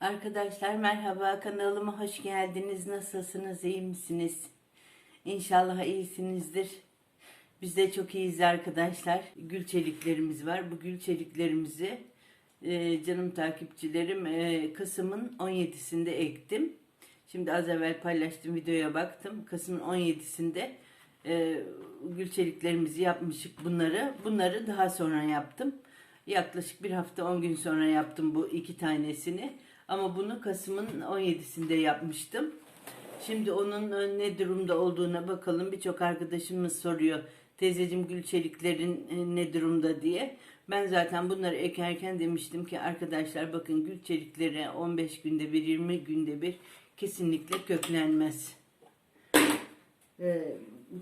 Arkadaşlar merhaba kanalıma hoş geldiniz. Nasılsınız? iyi misiniz? İnşallah iyisinizdir. Biz de çok iyiyiz arkadaşlar. Gül çeliklerimiz var. Bu gül çeliklerimizi e, canım takipçilerim e, Kasım'ın 17'sinde ektim. Şimdi az evvel paylaştığım videoya baktım. Kasım'ın 17'sinde e, gül çeliklerimizi yapmışık bunları. Bunları daha sonra yaptım. Yaklaşık bir hafta 10 gün sonra yaptım bu iki tanesini. Ama bunu Kasım'ın 17'sinde yapmıştım. Şimdi onun e, ne durumda olduğuna bakalım. Birçok arkadaşımız soruyor. Teyzeciğim gül çeliklerin e, ne durumda diye. Ben zaten bunları ekerken demiştim ki arkadaşlar bakın gül çelikleri 15 günde bir 20 günde bir kesinlikle köklenmez. Ee,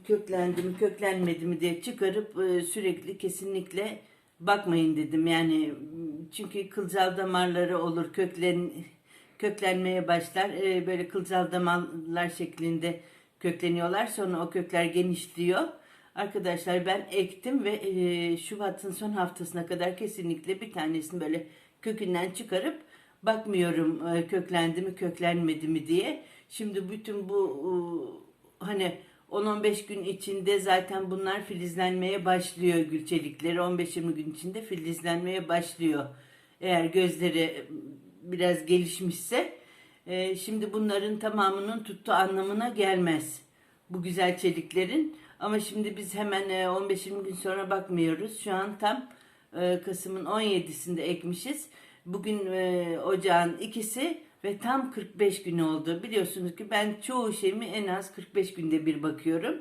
köklendi mi köklenmedi mi diye çıkarıp e, sürekli kesinlikle bakmayın dedim. Yani çünkü kılcal damarları olur köklen köklenmeye başlar. Ee, böyle kılcal damarlar şeklinde kökleniyorlar. Sonra o kökler genişliyor. Arkadaşlar ben ektim ve e, Şubat'ın son haftasına kadar kesinlikle bir tanesini böyle kökünden çıkarıp bakmıyorum e, köklendi mi köklenmedi mi diye. Şimdi bütün bu e, hani 10-15 gün içinde zaten bunlar filizlenmeye başlıyor gülçelikleri. 15-20 gün içinde filizlenmeye başlıyor. Eğer gözleri biraz gelişmişse. E, şimdi bunların tamamının tuttu anlamına gelmez. Bu güzel çeliklerin. Ama şimdi biz hemen e, 15-20 gün sonra bakmıyoruz. Şu an tam e, Kasım'ın 17'sinde ekmişiz. Bugün e, ocağın ikisi ve tam 45 gün oldu. Biliyorsunuz ki ben çoğu şeyimi en az 45 günde bir bakıyorum.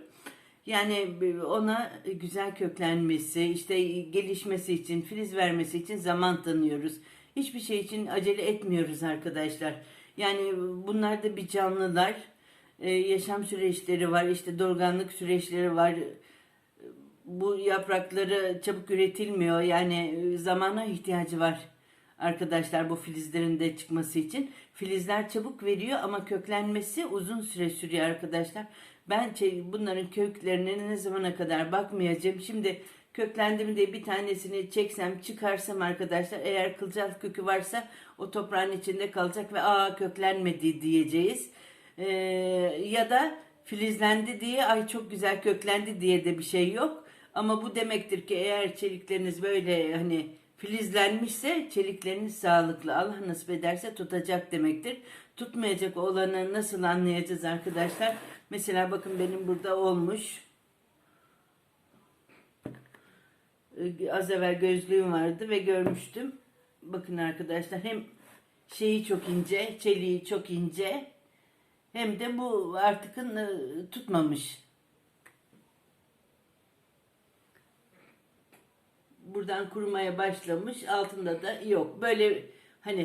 Yani ona güzel köklenmesi, işte gelişmesi için, filiz vermesi için zaman tanıyoruz. Hiçbir şey için acele etmiyoruz arkadaşlar. Yani bunlar da bir canlılar. Ee, yaşam süreçleri var, işte dorganlık süreçleri var. Bu yaprakları çabuk üretilmiyor. Yani e, zamana ihtiyacı var arkadaşlar bu filizlerin de çıkması için. Filizler çabuk veriyor ama köklenmesi uzun süre sürüyor arkadaşlar. Ben şey- bunların köklerine ne zamana kadar bakmayacağım. Şimdi köklendi mi diye bir tanesini çeksem çıkarsam arkadaşlar eğer kılcal kökü varsa o toprağın içinde kalacak ve aa köklenmedi diyeceğiz. Ee, ya da filizlendi diye ay çok güzel köklendi diye de bir şey yok. Ama bu demektir ki eğer çelikleriniz böyle hani filizlenmişse çelikleriniz sağlıklı. Allah nasip ederse tutacak demektir. Tutmayacak olanı nasıl anlayacağız arkadaşlar? Mesela bakın benim burada olmuş. Az evvel gözlüğüm vardı ve görmüştüm. Bakın arkadaşlar hem şeyi çok ince, çeliği çok ince. Hem de bu artık e, tutmamış. Buradan kurumaya başlamış. Altında da yok. Böyle hani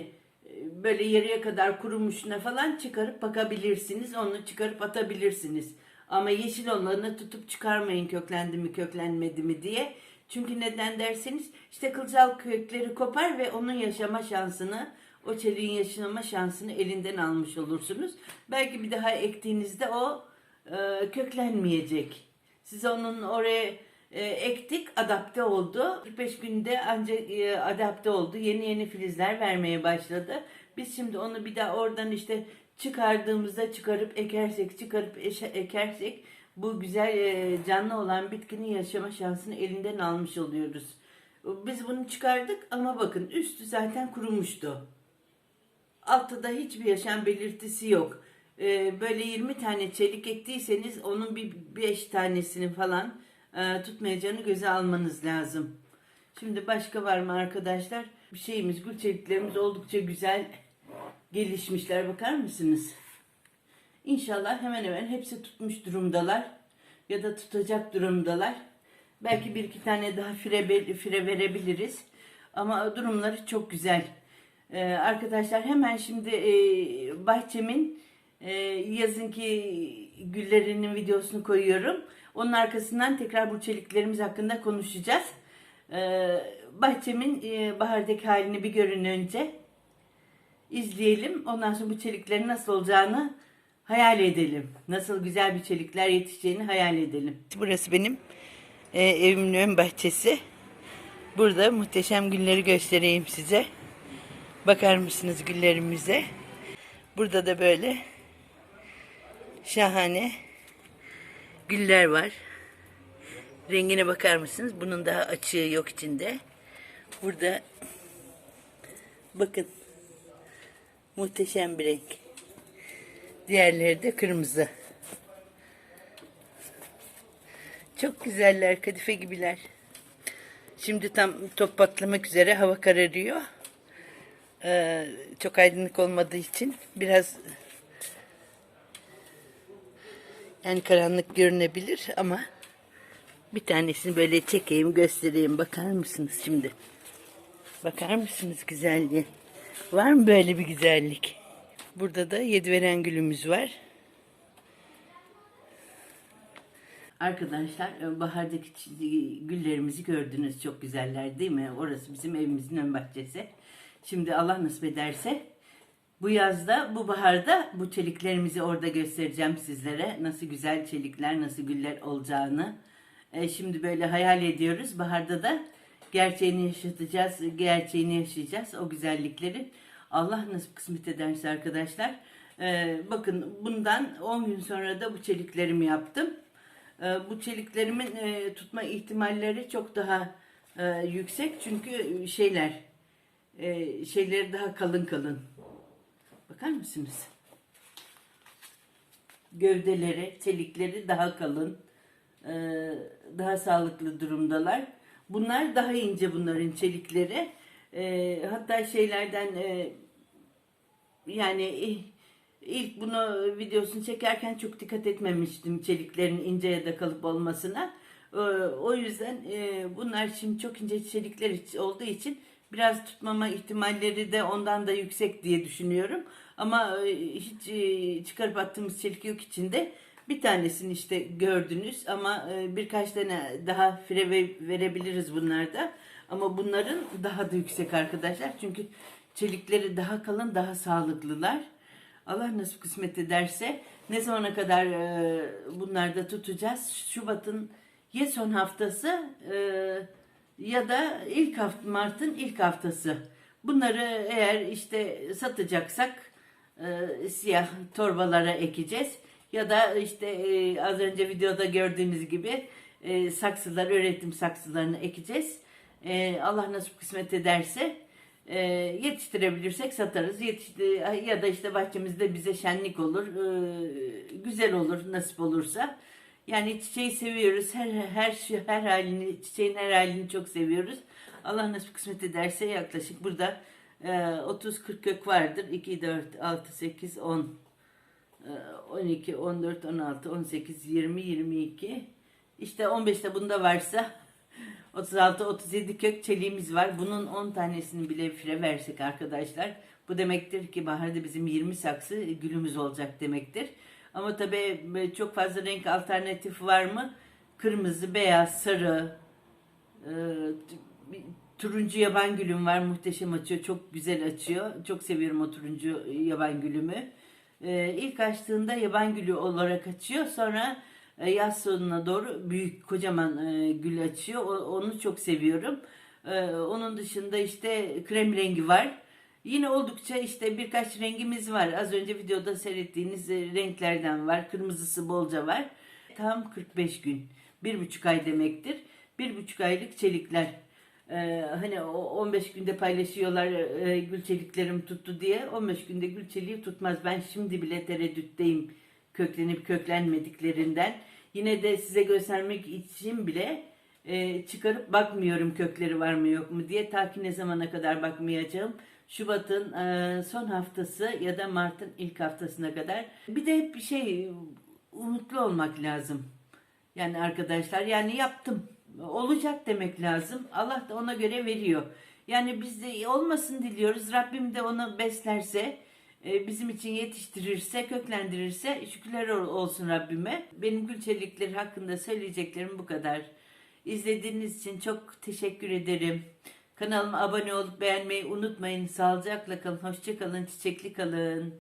e, böyle yarıya kadar kurumuşuna falan çıkarıp bakabilirsiniz. Onu çıkarıp atabilirsiniz. Ama yeşil olanı tutup çıkarmayın köklendi mi köklenmedi mi diye. Çünkü neden derseniz işte kılcal kökleri kopar ve onun yaşama şansını o çeliğin yaşama şansını elinden almış olursunuz. Belki bir daha ektiğinizde o e, köklenmeyecek. Siz onun oraya e, ektik, adapte oldu. 45 günde ancak e, adapte oldu. Yeni yeni filizler vermeye başladı. Biz şimdi onu bir daha oradan işte çıkardığımızda çıkarıp ekersek, çıkarıp eşe, ekersek bu güzel e, canlı olan bitkinin yaşama şansını elinden almış oluyoruz. Biz bunu çıkardık ama bakın üstü zaten kurumuştu. Altta da hiçbir yaşam belirtisi yok. Ee, böyle 20 tane çelik ektiyseniz onun bir 5 tanesini falan e, tutmayacağını göze almanız lazım. Şimdi başka var mı arkadaşlar? Bir şeyimiz, gül çeliklerimiz oldukça güzel gelişmişler. Bakar mısınız? İnşallah hemen hemen hepsi tutmuş durumdalar. Ya da tutacak durumdalar. Belki bir iki tane daha fire, fire verebiliriz. Ama durumları çok güzel. Ee, arkadaşlar hemen şimdi e, bahçemin e, yazınki güllerinin videosunu koyuyorum. Onun arkasından tekrar bu çeliklerimiz hakkında konuşacağız. Ee, bahçemin e, bahardaki halini bir görün önce. izleyelim. Ondan sonra bu çeliklerin nasıl olacağını hayal edelim. Nasıl güzel bir çelikler yetişeceğini hayal edelim. Burası benim e, evimin ön bahçesi. Burada muhteşem günleri göstereyim size. Bakar mısınız güllerimize? Burada da böyle şahane güller var. Rengine bakar mısınız? Bunun daha açığı yok içinde. Burada bakın muhteşem bir renk. Diğerleri de kırmızı. Çok güzeller, kadife gibiler. Şimdi tam top patlamak üzere hava kararıyor. Ee, çok aydınlık olmadığı için biraz yani karanlık görünebilir ama bir tanesini böyle çekeyim göstereyim. Bakar mısınız şimdi? Bakar mısınız güzelliğe? Var mı böyle bir güzellik? Burada da yediveren gülümüz var. Arkadaşlar e, bahardaki güllerimizi gördünüz. Çok güzeller değil mi? Orası bizim evimizin ön bahçesi. Şimdi Allah nasip ederse bu yazda, bu baharda bu çeliklerimizi orada göstereceğim sizlere. Nasıl güzel çelikler, nasıl güller olacağını. E, şimdi böyle hayal ediyoruz. Baharda da gerçeğini yaşatacağız, gerçeğini yaşayacağız. O güzellikleri Allah nasip kısmet ederse arkadaşlar. E, bakın bundan 10 gün sonra da bu çeliklerimi yaptım. E, bu çeliklerimin e, tutma ihtimalleri çok daha e, yüksek. Çünkü şeyler, e, şeyleri daha kalın kalın. Bakar mısınız? Gövdeleri, çelikleri daha kalın, e, daha sağlıklı durumdalar. Bunlar daha ince bunların çelikleri. E, hatta şeylerden e, yani ilk bunu videosunu çekerken çok dikkat etmemiştim çeliklerin ince ya da kalıp olmasına. O yüzden bunlar şimdi çok ince çelikler olduğu için biraz tutmama ihtimalleri de ondan da yüksek diye düşünüyorum. Ama e, hiç e, çıkarıp attığımız çelik yok içinde. Bir tanesini işte gördünüz ama e, birkaç tane daha fire ve- verebiliriz bunlarda. Ama bunların daha da yüksek arkadaşlar. Çünkü çelikleri daha kalın, daha sağlıklılar. Allah nasip kısmet ederse ne zamana kadar bunlarda tutacağız? Şubat'ın ya son haftası e, ya da ilk hafta Mart'ın ilk haftası. Bunları eğer işte satacaksak e, siyah torbalara ekeceğiz ya da işte e, az önce videoda gördüğünüz gibi e, saksılar üretim saksılarını ekeceğiz. E, Allah nasip kısmet ederse e, yetiştirebilirsek satarız. Yetişti, ya da işte bahçemizde bize şenlik olur. e, güzel olur nasip olursa. Yani çiçeği seviyoruz. Her her şey her halini, çiçeğin her halini çok seviyoruz. Allah nasip kısmet ederse yaklaşık burada e, 30-40 kök vardır. 2 4 6 8 10 e, 12 14 16 18 20 22 işte 15'te bunda varsa 36-37 kök çeliğimiz var. Bunun 10 tanesini bile fire versek arkadaşlar. Bu demektir ki baharda bizim 20 saksı gülümüz olacak demektir. Ama tabii e, çok fazla renk alternatifi var mı? Kırmızı, beyaz, sarı, e, turuncu yaban gülüm var. Muhteşem açıyor. Çok güzel açıyor. Çok seviyorum o turuncu yaban gülümü. E, ilk açtığında yaban gülü olarak açıyor. Sonra e, yaz sonuna doğru büyük kocaman gül açıyor. Onu çok seviyorum. Onun dışında işte krem rengi var. Yine oldukça işte birkaç rengimiz var. Az önce videoda seyrettiğiniz e, renklerden var. Kırmızısı bolca var. Tam 45 gün. Bir buçuk ay demektir. Bir buçuk aylık çelikler. Ee, hani o 15 günde paylaşıyorlar e, gül çeliklerim tuttu diye. 15 günde gül çeliği tutmaz. Ben şimdi bile tereddütteyim köklenip köklenmediklerinden. Yine de size göstermek için bile e, çıkarıp bakmıyorum kökleri var mı yok mu diye. Ta ki ne zamana kadar bakmayacağım. Şubat'ın e, son haftası ya da Mart'ın ilk haftasına kadar. Bir de hep bir şey umutlu olmak lazım. Yani arkadaşlar yani yaptım. Olacak demek lazım. Allah da ona göre veriyor. Yani biz de olmasın diliyoruz. Rabbim de onu beslerse, e, bizim için yetiştirirse, köklendirirse şükürler ol- olsun Rabbime. Benim Gülçelikleri hakkında söyleyeceklerim bu kadar. İzlediğiniz için çok teşekkür ederim. Kanalıma abone olup beğenmeyi unutmayın. Sağlıcakla kalın, hoşça kalın, çiçekli kalın.